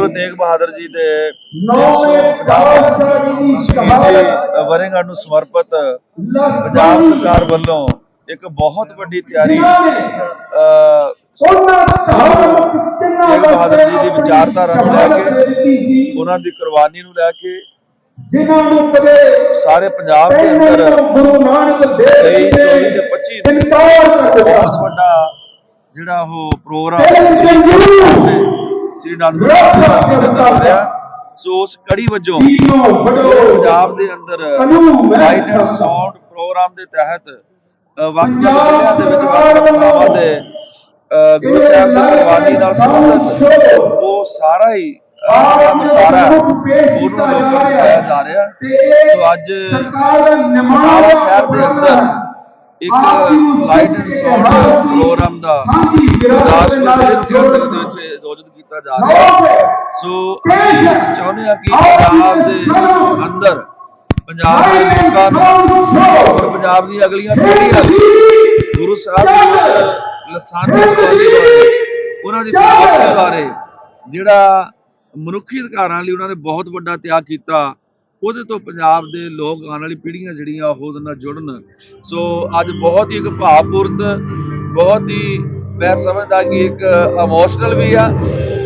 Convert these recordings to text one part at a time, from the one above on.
ਗੁਰੂ ਤੇਗ ਬਹਾਦਰ ਜੀ ਦੇ ਨੌਵੇਂ ਪਾਤਸ਼ਾਹ ਜੀ ਦੀ ਸ਼ਹਾਦਤ ਵਰੇਗੰਢ ਨੂੰ ਸਮਰਪਿਤ ਪੰਜਾਬ ਸਰਕਾਰ ਵੱਲੋਂ ਇੱਕ ਬਹੁਤ ਵੱਡੀ ਤਿਆਰੀ ਤੇਗ ਬਹਾਦਰ ਜੀ ਦੀ ਵਿਚਾਰਧਾਰਾ ਨੂੰ ਲੈ ਕੇ, ਉਹਨਾਂ ਦੀ ਕੁਰਬਾਨੀ ਨੂੰ ਲੈ ਕੇ ਜਿਨ੍ਹਾਂ ਨੂੰ ਕਦੇ ਸਾਰੇ ਪੰਜਾਬ ਦੇ ਅੰਦਰ ਗੁਰੂ ਨਾਨਕ ਦੇਵ ਜੀ ਚੌਵੀ ਨੇ ਤੇ ਪੱਚੀ ਨੂੰ ਇਨਕਾਰ ਕਰ ਦਿੱਤਾ। ਬਹੁਤ ਵੱਡਾ ਜਿਹੜਾ ਉਹ ਪ੍ਰੋਗਰਾਮ ਸ੍ਰੀ ਅਨੰਦਪੁਰ ਦੇ ਸੋ ਉਸ ਕੜੀ ਵਜੋਂ ਪੰਜਾਬ ਦੇ ਅੰਦਰ। ਲਾਈਟ ਐਂਡ ਸਾਊਂਡ ਪ੍ਰੋਗਰਾਮ ਦੇ ਤਹਿਤ ਅ, ਵੱਖ ਵੱਖ ਜ਼ਿਲ੍ਹਿਆਂ ਦੇ ਵਿੱਚ ਵੱਖ ਵੱਖ ਥਾਵਾਂ ਦੇ ਅ, ਗੁਰੂ ਸਾਹਿਬ ਦੀ ਕੁਰਬਾਨੀ ਨਾਲ ਸੰਬੰਧਿਤ ਉਹ ਸਾਰਾ ਹੀ ਅ, ਜਿਹੜਾ ਵਰਤਾਰਾ ਹੈ, ਉਹਨੂੰ ਲੋਕਾਂ ਨੂੰ ਦਿਖਾਇਆ ਜਾ ਰਿਹਾ ਸੋ ਅੱਜ ਦਾ ਸ਼ਹਿਰ ਦੇ ਅੰਦਰ ਇੱਕ ਲਾਈਟ ਐਂਡ ਸਾਊਂਡ ਪ੍ਰੋਗਰਾਮ ਦਾ ਜ਼ਿਲ੍ਹੇ ਨੂੰ ਕੈਂਸਲ ਦੇ ਵਿੱਚ ਆਯੋਜਿਤ ਕੀਤਾ ਜਾ ਰਿਹਾ ਹੈ। ਸੋ ਅਸੀਂ ਚਾਹੁੰਦੇ ਹਾਂ ਕਿ ਪੰਜਾਬ ਦੇ ਅੰਦਰ ਪੰਜਾਬ ਦੇ ਲੋਕਾਂ ਨੂੰ ਔਰ ਪੰਜਾਬ ਦੀ ਅਗਲੀਆਂ ਪੀੜ੍ਹੀਆਂ ਗੁਰੂ ਸਾਹਿਬ ਦੀ ਉਸ ਲਸਾਨੀ ਬਾਰੇ ਉਹਨਾਂ ਦੀ ਫਿਲਾਸਫੀ ਬਾਰੇ ਜਿਹੜਾ ਮਨੁੱਖੀ ਅਧਿਕਾਰਾਂ ਲਈ ਉਹਨਾਂ ਨੇ ਬਹੁਤ ਵੱਡਾ ਤਿਆਗ ਕੀਤਾ ਉਹਦੇ ਤੋਂ ਪੰਜਾਬ ਦੇ ਲੋਕ ਆਉਣ ਵਾਲੀ ਪੀੜ੍ਹੀਆਂ ਜਿਹੜੀਆਂ ਉਹ ਉਹਦੇ ਨਾਲ ਜੁੜਨ। ਸੋ ਅੱਜ ਬਹੁਤ ਹੀ ਇੱਕ ਭਾਵਪੂਰਤ ਬਹੁਤ ਹੀ ਮੈਂ ਸਮਝਦਾ ਕਿ ਇੱਕ ਇਮੋਸ਼ਨਲ ਵੀ ਆ।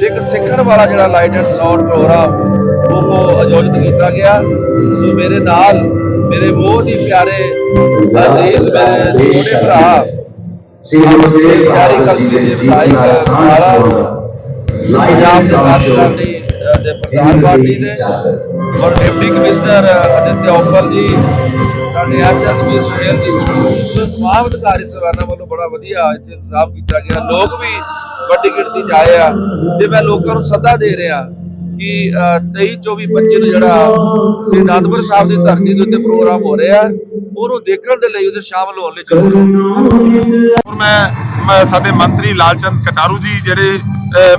ਇੱਕ ਸਿੱਖਣ ਵਾਲਾ ਜਿਹੜਾ ਲਾਈਟ ਐਂਡ ਸਾਊਂਡ ਪ੍ਰੋਗਰਾਮ ਉਹ ਆਯੋਜਿਤ ਕੀਤਾ ਗਿਆ। ਸੋ ਮੇਰੇ ਨਾਲ ਮੇਰੇ ਬਹੁਤ ਹੀ ਪਿਆਰੇ ਅਜ਼ੀਜ਼ ਮੇਰੇ ਛੋਟੇ ਭਰਾ ਸ੍ਰੀ ਕਲਸੀ ਦੇ ਸਾਰਾ ਅ, ਦੇ ਪ੍ਰਧਾਨ ਪਾਰਟੀ ਦੇ ਔਰ ਡਿਪਟੀ ਕਮਿਸ਼ਨਰ ਅਦਿੱਤਿਆ ਉਪਲ ਜੀ ਸਾਡੇ ਐਸਐਸਪੀ ਸੁਹੇਲ ਜੀ ਸੋ ਤਮਾਮ ਅਧਿਕਾਰੀ ਸਵਾਨਾ ਵੱਲੋਂ ਬੜਾ ਵਧੀਆ ਇੱਥੇ ਇਨਸਾਫ਼ ਕੀਤਾ ਗਿਆ। ਲੋਕ ਵੀ ਵੱਡੀ ਗਿਣਤੀ 'ਚ ਆਏ ਆ ਤੇ ਮੈਂ ਲੋਕਾਂ ਨੂੰ ਸੱਦਾ ਦੇ ਰਿਹਾ ਕਿ ਅ, 23 24 25 ਨੂੰ ਜਿਹੜਾ ਸ੍ਰੀ ਅਨੰਦਪੁਰ ਸਾਹਿਬ ਦੀ ਧਰਤੀ ਦੇ ਉੱਤੇ ਪ੍ਰੋਗਰਾਮ ਹੋ ਰਿਹਾ ਉਹਨੂੰ ਦੇਖਣ ਦੇ ਲਈ ਉਹਦੇ ਸ਼ਾਮਲ ਹੋਣ ਲਈ ਜ਼ਰੂਰ ਔਰ ਮੈਂ ਮੈਂ ਸਾਡੇ ਮੰਤਰੀ ਲਾਲਚੰਦ ਕਟਾਰੂ ਜੀ ਜਿਹੜੇ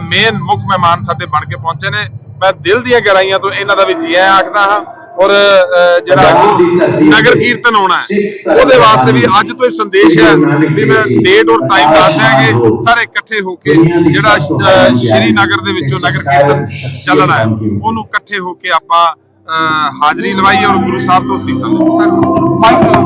ਮੇਨ ਮੁੱਖ ਮਹਿਮਾਨ ਸਾਡੇ ਬਣ ਕੇ ਪਹੁੰਚੇ ਨੇ ਮੈਂ ਦਿਲ ਦੀਆਂ ਗਹਿਰਾਈਆਂ ਤੋਂ ਇਹਨਾਂ ਦਾ ਵੀ ਜੀ ਆਇਆਂ ਆਖਦਾ ਹਾਂ। ਔਰ ਜਿਹੜਾ ਨਗਰ ਕੀਰਤਨ ਹੋਣਾ ਹੈ ਉਹਦੇ ਵਾਸਤੇ ਵੀ ਅੱਜ ਤੋਂ ਇਹ ਸੰਦੇਸ਼ ਹੈ ਵੀ ਮੈਂ ਡੇਟ ਔਰ ਟਾਈਮ ਦੱਸ ਦਿਆਂਗੇ ਸਾਰੇ ਇਕੱਠੇ ਹੋ ਕੇ ਜਿਹੜਾ ਅਹ, ਸ਼੍ਰੀਨਗਰ ਦੇ ਵਿੱਚੋਂ ਨਗਰ ਕੀਰਤਨ ਚੱਲਣਾ ਹੈ। ਉਹਨੂੰ ਇਕੱਠੇ ਹੋ ਕੇ ਆਪਾਂ ਅਹ, ਹਾਜ਼ਰੀ ਲਵਾਈ ਔਰ ਗੁਰੂ ਸਾਹਿਬ ਤੋਂ ਸੀਸਾਂ। ਧੰਨਵਾਦ